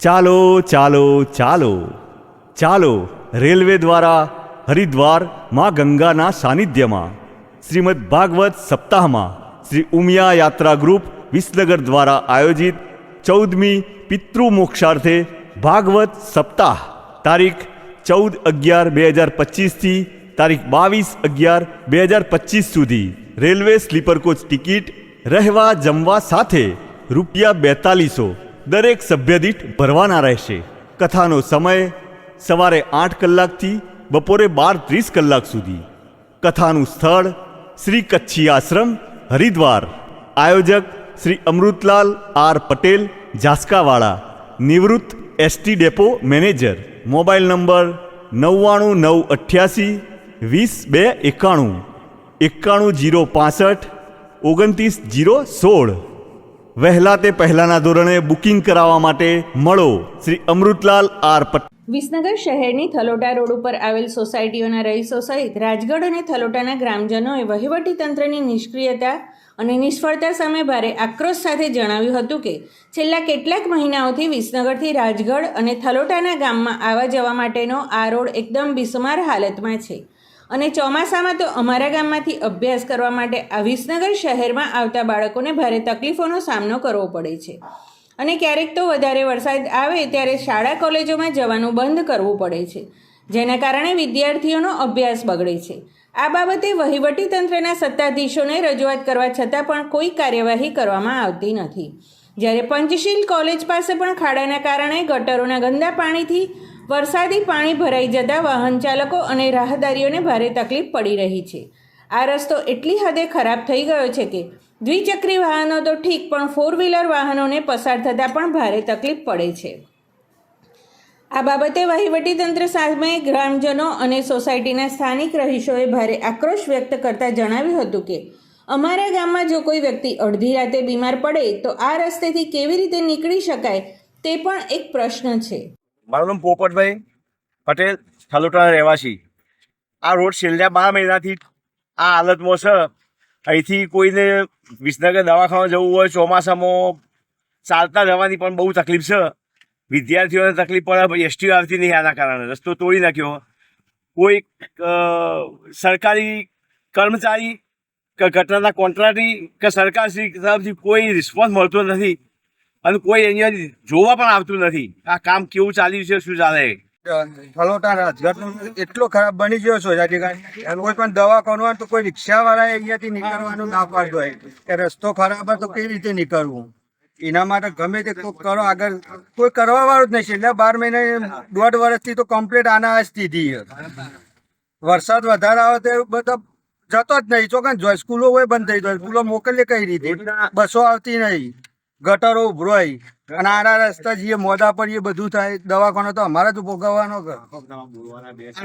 ચાલો ચાલો ચાલો. ચાલો, રેલવે દ્વારા હરિદ્વાર મા ગંગાના સાનિધ્યમાં. શ્રીમદ ભાગવત સપ્તાહમાં શ્રી ઉમિયા યાત્રા ગ્રુપ વિસનગર દ્વારા આયોજિત ચૌદમી પિતૃ મોક્ષાર્થે ભાગવત સપ્તાહ, તારીખ ચૌદ અગિયાર બે હજાર પચીસથી તારીખ બાવીસ અગિયાર બે હજાર પચીસ સુધી. રેલવે સ્લીપર કોચ ટિકિટ રહેવા જમવા સાથે રૂપિયા બેતાલીસો દરેક સભ્ય દીઠ ભરવાના રહેશે. કથાનો સમય સવારે આઠ કલાકથી બપોરે બાર ત્રીસ કલાક સુધી. કથાનું સ્થળ શ્રી કચ્છી આશ્રમ, હરિદ્વાર. આયોજક શ્રી અમૃતલાલ આર પટેલ, ઝાસ્કાવાળા, નિવૃત્ત ST depot manager. Mobile number નવ્વાણું નવ અઠ્યાસી વીસ બે એકાણું. એકાણું જીરો પાસઠ, ઓગણત્રીસ જીરો સોળ. વહેલા તે પહેલાંના ધોરણે બુકિંગ કરાવવા માટે મળો. શ્રી અમૃતલાલ આર પટેલ. વિસનગર શહેરની થલોટા રોડ ઉપર આવેલ સોસાયટીઓના રહીશો સહિત રાજગઢ અને થલોટાના ગ્રામજનોએ વહીવટીતંત્રની નિષ્ક્રિયતા અને નિષ્ફળતા સામે ભારે આક્રોશ સાથે જણાવ્યું હતું કે છેલ્લા કેટલાક મહિનાઓથી વિસનગરથી રાજગઢ અને થલોટાના ગામમાં આવવા જવા માટેનો આ રોડ એકદમ બિસ્માર હાલતમાં છે. અને ચોમાસામાં તો અમારા ગામમાંથી અભ્યાસ કરવા માટે આ વિસનગર શહેરમાં આવતા બાળકોને ભારે તકલીફોનો સામનો કરવો પડે છે. અને ક્યારેક તો વધારે વરસાદ આવે ત્યારે શાળા કોલેજોમાં જવાનું બંધ કરવું પડે છે, જેના કારણે વિદ્યાર્થીઓનો અભ્યાસ બગડે છે. આ બાબતે વહીવટી તંત્રના સત્તાધીશોને રજૂઆત કરવા છતાં પણ કોઈ કાર્યવાહી કરવામાં આવતી નથી. જ્યારે પંચશીલ કોલેજ પાસે પણ ખાડાના કારણે ગટરોના ગંદા પાણીથી વરસાદી પાણી ભરાઈ જતાં વાહન ચાલકો અને રાહદારીઓને ભારે તકલીફ પડી રહી છે. આ રસ્તો એટલી હદે ખરાબ થઈ ગયો છે કે દ્વિચક્રી વાહનો તો ઠીક, પણ ફોર વ્હીલર વાહનોને પસાર થતાં પણ ભારે તકલીફ પડે છે. આ બાબતે વહીવટીતંત્ર સામે ગ્રામજનો અને સોસાયટીના સ્થાનિક રહીશોએ ભારે આક્રોશ વ્યક્ત કરતા જણાવ્યું હતું કે, અમારા ગામમાં જો કોઈ વ્યક્તિ અડધી રાતે બીમાર પડે, તો આ રસ્તેથી કેવી રીતે નીકળી શકાય તે પણ એક પ્રશ્ન છે. મારું નામ પોપટભાઈ પટેલ થલોટાના રહેવાસી. આ રોડ છેલ્લા બાર મહિનાથી આ હાલતમાં છે. અહીંથી કોઈને વિસનગર દવાખાના જવું હોય, ચોમાસામાં ચાલતા જવાની પણ બહુ તકલીફ છે. વિદ્યાર્થીઓને તકલીફ પડે એસટી આવતી નહીં આના કારણે. રસ્તો તોડી નાખ્યો. કોઈ સરકારી કર્મચારી કે ઘટનાના કોન્ટ્રાટી કે સરકારશ્રી તરફથી કોઈ રિસ્પોન્સ મળતો નથી અને કોઈ અહીંયા જોવા પણ આવતું નથી. આ કામ કેવું ચાલ્યું છે, શું ચાલે? ફલોટા એટલો ખરાબ બની ગયો છે કોઈ. પણ દવાખાનું હોય તો કોઈ રિક્ષા વાળા અહીંયાથી નીકળવાનું ના પાડતો હોય. કે રસ્તો ખરાબ હોય તો કેવી રીતે નીકળવું? એના માટે ગમે તે કોઈ કરો આગળ કોઈ કરવા વાળું જ નહીં. છેલ્લા બાર મહિને દોઢ વર્ષથી તો કમ્પ્લીટ આના સ્થિતિ વરસાદ વધારે આવે તો બધા જતો જ નહીં. ચોકન જો સ્કૂલો હોય બંધ થઈ જાય. સ્કૂલો મોકલીએ કઈ રીતે? બસો આવતી નહીં. ગટરો ઉભરાય. અને આના રસ્તા જઈએ મોદા પર એ બધું થાય દવાખાનો તો અમારે જ ભોગવવાનો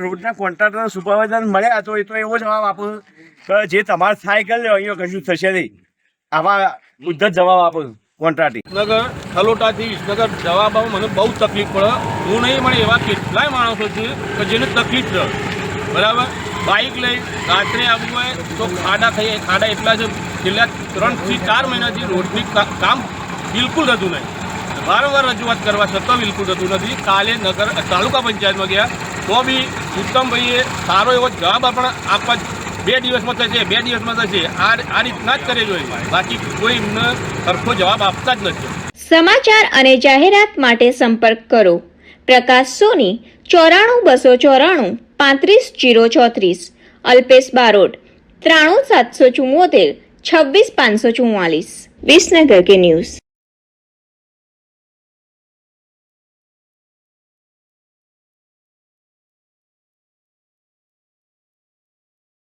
રોડના કોન્ટ્રાક્ટર સુપરવાઇઝર મળ્યા તો એ તો એવો જવાબ આપો. કે જે તમારે થાય કરી લો અહીંયા કશું થશે નહીં. આવા બુદ્ધ જવાબ આપો કોન્ટ્રાક્ટી વિસનગર નગર વિસનગર જવામાં મને બહુ તકલીફ પડે. હું નહીં મળે એવા કેટલાય માણસો છે કે જેને તકલીફ રહે બરાબર? બાઇક લઈ રાત્રે આવવું હોય તો ખાડા થઈ ખાડા એટલા છે છેલ્લા ત્રણથી ચાર મહિનાથી રોડની કામ બિલકુલ થતું નહીં. વારંવાર રજૂઆત કરવા છતાં બિલકુલ થતું નથી. કાલે નગર તાલુકા પંચાયતમાં ગયા. તો બી ઉત્તમભાઈએ સારો એવો જવાબ આપણા આપવા બે દિવસમાં થશે, બે દિવસમાં થશે. આ આ રીતના જ કરે જોઈએ બાકી કોઈ એમને સરખો જવાબ આપતા જ નથી. સમાચાર અને જાહેરાત માટે સંપર્ક કરો. પ્રકાશ સોની, ચોરાણું બસો ચોરાણું, પાંત્રીસ જીરો ચોત્રીસ. અલ્પેશ બારોટ, ત્રાણું સાતસો ચુમ્મોતેર છવ્વીસ પાંચસો ચુમ્માલીસ વિસનગર કે ન્યૂઝ.